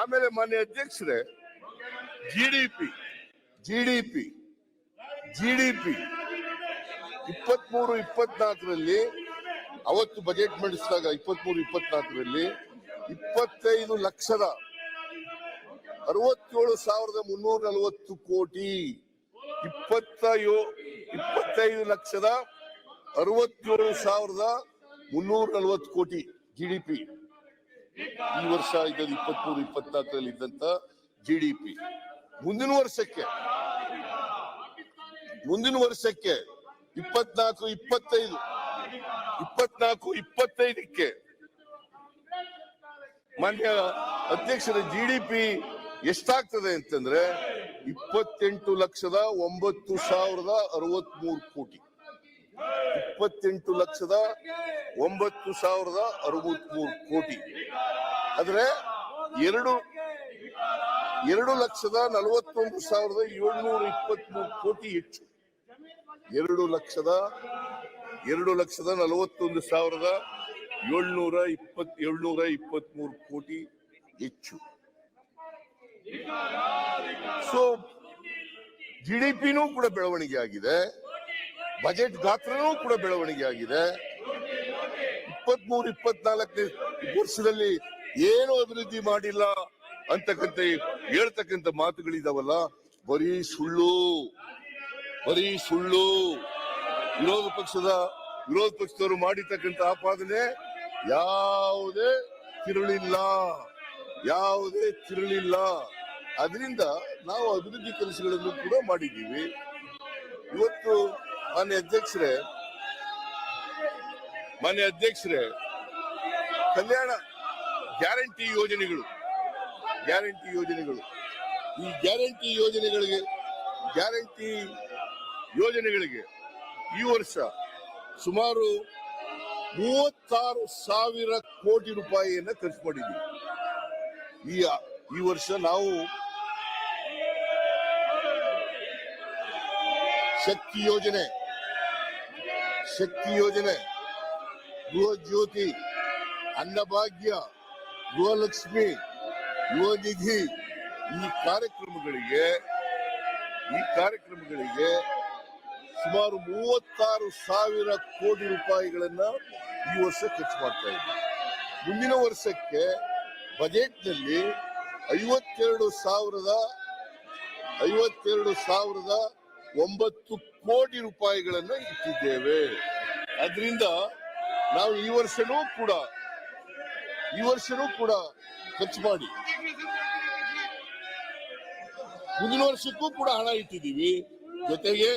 ಆಮೇಲೆ ಮಾನ್ಯ ಅಧ್ಯಕ್ಷರೇ G D P G D P G D P ಇಪ್ಪತ್ಮೂರು ಇಪ್ಪತ್ನಾಲ್ಕರಲ್ಲಿ ಅವತ್ತು ಬಜೆಟ್ ಮಂಡಿಸಿದಾಗ ಇಪ್ಪತ್ಮೂರು ಇಪ್ಪತ್ನಾಲ್ಕರಲ್ಲಿ ಇಪ್ಪತ್ತೈದು ಲಕ್ಷದ ಅರವತ್ತೇಳು ಸಾವಿರದ ಮುನ್ನೂರ ನಲವತ್ತು ಕೋಟಿ ಇಪ್ಪತ್ತ ಇಪ್ಪತ್ತೈದು ಲಕ್ಷದ ಅರವತ್ತೇಳು ಸಾವಿರದ ಮುನ್ನೂರ ನಲವತ್ತು ಕೋಟಿ ಜಿ ಡಿ ಪಿ ಈ ವರ್ಷ ಇದ್ದದ್ದು ಇಪ್ಪತ್ಮೂರು, ಇಪ್ಪತ್ನಾಲ್ಕರಲ್ಲಿ ಇದ್ದಂತ ಜಿ ಡಿ ಪಿ ಮುಂದಿನ ವರ್ಷಕ್ಕೆ ಮುಂದಿನ ವರ್ಷಕ್ಕೆ ಇಪ್ಪತ್ನಾಲ್ಕು, ಇಪ್ಪತ್ತೈದು, ಇಪ್ಪತ್ನಾಲ್ಕು, ಇಪ್ಪತ್ತೈದಕ್ಕೆ ಮಾನ್ಯ ಅಧ್ಯಕ್ಷರ ಜಿ ಡಿ ಪಿ ಎಷ್ಟಾಗ್ತದೆ ಅಂತಂದ್ರೆ ಇಪ್ಪತ್ತೆಂಟು ಲಕ್ಷದ ಒಂಬತ್ತು ಸಾವಿರದ ಅರವತ್ಮೂರು ಕೋಟಿ. ಇಪ್ಪತ್ತೆಂಟು ಲಕ್ಷದ ಒಂಬತ್ತು ಸಾವಿರದ ಅರವತ್ಮೂರು ಕೋಟಿ. ಆದ್ರೆ ಎರಡು ಎರಡು ಲಕ್ಷದ ನಲವತ್ತೊಂದು ಸಾವಿರದ ಏಳ್ನೂರ ಇಪ್ಪತ್ಮೂರು ಕೋಟಿ ಹೆಚ್ಚು. ಎರಡು ಲಕ್ಷದ ಎರಡು ಲಕ್ಷದ ನಲವತ್ತೊಂದು ಸಾವಿರದ ಏಳ್ನೂರ ಇಪ್ಪತ್, ಏಳ್ನೂರ ಇಪ್ಪತ್ಮೂರು ಕೋಟಿ ಹೆಚ್ಚು. ಸೊ ಜಿ ಡಿ ಪಿನೂ ಕೂಡ ಬೆಳವಣಿಗೆ ಆಗಿದೆ. ಬಜೆಟ್ ಗಾತ್ರನೂ ಕೂಡ ಬೆಳವಣಿಗೆ ಆಗಿದೆ ಇಪ್ಪತ್ಮೂರು, ಇಪ್ಪತ್ನಾಲ್ಕನೇ ವರ್ಷದಲ್ಲಿ ಏನು ಅಭಿವೃದ್ಧಿ ಮಾಡಿಲ್ಲ ಅಂತಕ್ಕಂತ ಹೇಳ್ತಕ್ಕಂಥ ಮಾತುಗಳಿದಾವಲ್ಲ, ಬರೀ ಸುಳ್ಳು ಬರೀ ಸುಳ್ಳು. ವಿರೋಧ ಪಕ್ಷದ, ವಿರೋಧ ಪಕ್ಷದವರು ಮಾಡಿರ್ತಕ್ಕಂಥ ಆಪಾದನೆ ಯಾವುದೇ ತಿರುಳಿಲ್ಲ ಯಾವುದೇ ತಿರುಳಿಲ್ಲ. ಅದರಿಂದ ನಾವು ಅಭಿವೃದ್ಧಿ ಕೆಲಸಗಳನ್ನು ಕೂಡ ಮಾಡಿದ್ದೀವಿ. ಇವತ್ತು ಮಾನ್ಯ ಅಧ್ಯಕ್ಷರೇ. ಮಾನ್ಯ ಅಧ್ಯಕ್ಷರೇ, ಕಲ್ಯಾಣ ಗ್ಯಾರಂಟಿ ಯೋಜನೆಗಳು ಗ್ಯಾರಂಟಿ ಯೋಜನೆಗಳು. ಈ ಗ್ಯಾರಂಟಿ ಯೋಜನೆಗಳಿಗೆ ಗ್ಯಾರಂಟಿ ಯೋಜನೆಗಳಿಗೆ ಈ ವರ್ಷ ಸುಮಾರು ಮೂವತ್ತಾರು ಸಾವಿರ ಕೋಟಿ ರೂಪಾಯಿಯನ್ನ ಖರ್ಚು ಮಾಡಿದ್ದೀವಿ. ಈ ಈ ವರ್ಷ ನಾವು ಶಕ್ತಿ ಯೋಜನೆ ಶಕ್ತಿ ಯೋಜನೆ, ಗೃಹ ಜ್ಯೋತಿ, ಅನ್ನಭಾಗ್ಯ, ಗೃಹಲಕ್ಷ್ಮಿ ಯುವ ನಿಧಿ ಈ ಕಾರ್ಯಕ್ರಮಗಳಿಗೆ ಈ ಕಾರ್ಯಕ್ರಮಗಳಿಗೆ ಸುಮಾರು ಮೂವತ್ತಾರು ಸಾವಿರ ಕೋಟಿ ರೂಪಾಯಿಗಳನ್ನ ಈ ವರ್ಷ ಖರ್ಚು ಮಾಡ್ತಾ ಇದ್ದೀವಿ. ಮುಂದಿನ ವರ್ಷಕ್ಕೆ ಬಜೆಟ್ನಲ್ಲಿ ಐವತ್ತೆರಡು ಸಾವಿರದ ಐವತ್ತೆರಡು ಸಾವಿರದ ಒಂಬತ್ತು ಕೋಟಿ ರೂಪಾಯಿಗಳನ್ನ ಇಟ್ಟಿದ್ದೇವೆ. ಅದರಿಂದ ನಾವು ಈ ವರ್ಷನೂ ಕೂಡ, ಈ ವರ್ಷನೂ ಕೂಡ ಖರ್ಚು ಮಾಡಿ. ಮುಂದಿನ ವರ್ಷಕ್ಕೂ ಕೂಡ ಹಣ ಇಟ್ಟಿದ್ದೀವಿ. ಜೊತೆಗೆ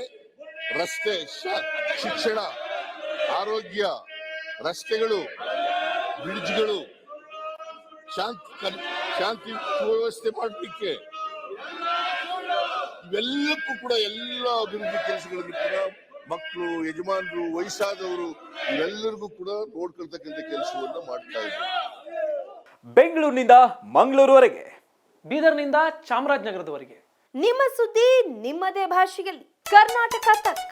ರಸ್ತೆ ಶಿಕ್ಷಣ, ಆರೋಗ್ಯ, ರಸ್ತೆಗಳು, ಬ್ರಿಡ್ಜ್ಗಳು, ಶಾಂತಿ ಶಾಂತಿ ಸುವ್ಯವಸ್ಥೆ ಮಾಡಲಿಕ್ಕೆ ಇವೆಲ್ಲಕ್ಕೂ ಕೂಡ ಎಲ್ಲ ಅಭಿವೃದ್ಧಿ ಕೆಲಸಗಳನ್ನು ಕೂಡ ಮಕ್ಕಳು ಯಜಮಾನರು ವಯಸ್ಸಾದವರು ಇವೆಲ್ಲರಿಗೂ ಕೂಡ ನೋಡ್ಕೊಳ್ತಕ್ಕಂಥ ಕೆಲಸವನ್ನು ಮಾಡ್ತಾ ಇದ್ದಾರೆ. ಬೆಂಗಳೂರಿನಿಂದ ಮಂಗಳೂರುವರೆಗೆ ಬೀದರ್ನಿಂದ ಚಾಮರಾಜನಗರದವರೆಗೆ. ನಿಮ್ಮ ಸುದ್ದಿ ನಿಮ್ಮದೇ ಭಾಷೆಯಲ್ಲಿ. ಕರ್ನಾಟಕ ತಕ್.